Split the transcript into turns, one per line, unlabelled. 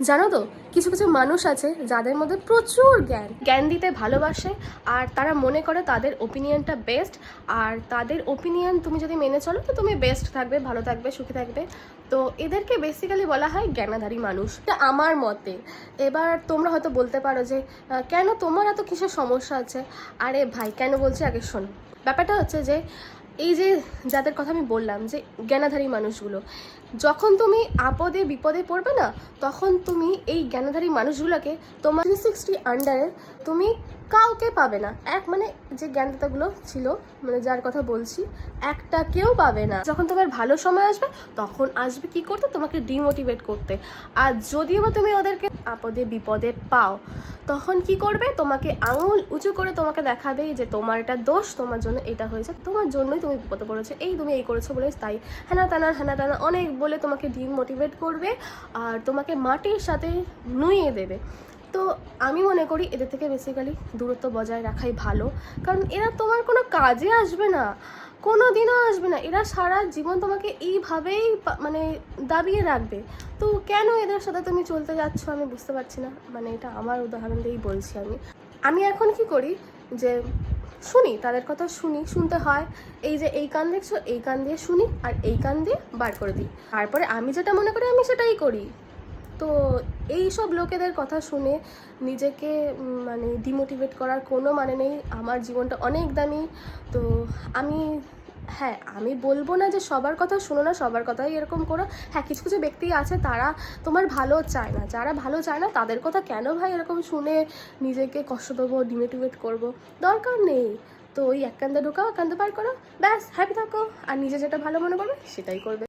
জানো তো, কিছু কিছু মানুষ আছে যাদের মধ্যে প্রচুর জ্ঞান। জ্ঞান দিতে ভালোবাসে আর তারা মনে করে তাদের ওপিনিয়নটা বেস্ট আর তাদের ওপিনিয়ন তুমি যদি মেনে চলো তো তুমি বেস্ট থাকবে, ভালো থাকবে, সুখী থাকবে। তো এদেরকে বেসিক্যালি বলা হয় জ্ঞানাধারী মানুষ। এটা আমার মতে, এবার তোমরা হয়তো বলতে পারো যে কেন তোমার এত কিসের সমস্যা আছে? আরে ভাই, কেন বলছি? আগে শোনো। ব্যাপারটা হচ্ছে যে এই যে যাদের কথা আমি বললাম যে জ্ঞানাধারী মানুষগুলো, যখন তুমি আপদে বিপদে পড়বে না, তখন তুমি এই জ্ঞানাধারী মানুষগুলোকে তোমার থ্রি সিক্সটি আন্ডারে তুমি কাউকে পাবে না। এক মানে যে জ্ঞানদাতাগুলো ছিল মানে যার কথা বলছি, একটা কেউ পাবে না। যখন তোমার ভালো সময় আসবে, তখন আসবে কি করতে? তোমাকে ডিমোটিভেট করতে। আর যদিও বা তুমি ওদেরকে আপদে, বিপদে পাও, তখন কি করবে? তোমাকে আঙুল উঁচু করে তোমাকে দেখাবে যে তোমার এটা দোষ, তোমার জন্য এটা হয়েছে। তোমার জন্যই তুমি বিপদে পড়েছো। এই তুমি এই করেছ বলে তাই হ্যানা টানা হ্যানা টানা অনেক বলে তোমাকে ডিমোটিভেট করবে আর তোমাকে মাটির সাথে নুইয়ে দেবে। তো আমি মনে করি এদের থেকে বেসিক্যালি দূরত্ব বজায় রাখাই ভালো। কারণ এরা তোমার কোনো কাজে আসবে না কোনো দিনও আসবে না। এরা সারা জীবন তোমাকে এইভাবেই মানে দাবিয়ে রাখবে। তো কেন এদের সাথে তুমি চলতে যাচ্ছ আমি বুঝতে পারছি না। মানে এটা আমার উদাহরণ দিয়েই বলছি আমি। আমি এখন কি করি যে শুনি, তাদের কথা শুনি, শুনতে হয়। এই যে এই কান দেখছ, এই কান দিয়ে শুনি আর এই কান দিয়ে বার করে দিই। তারপরে আমি যেটা মনে করি আমি সেটাই করি। তো এই সব লোকেদের কথা শুনে নিজেকে মানে ডিমোটিভেট করার কোনো মানে নেই। আমার জীবনটা অনেক দামি। তো আমি হ্যাঁ আমি বলব না যে সবার কথা শুনো না, সবার কথাই এরকম করো। হ্যাঁ কিছু কিছু ব্যক্তি আছে, তারা তোমার ভালো চায় না। যারা ভালো চায় না, তাদের কথা কেন ভাই এরকম শুনে নিজেকে কষ্ট দেবো ডিমোটিভেট করব? দরকার নেই। তো ওই এক কান্দে ঢোকাও, এক পার করো। ব্যাস হ্যাপি থাকো। আর নিজে যেটা ভালো মনে করবে, সেটাই করবে।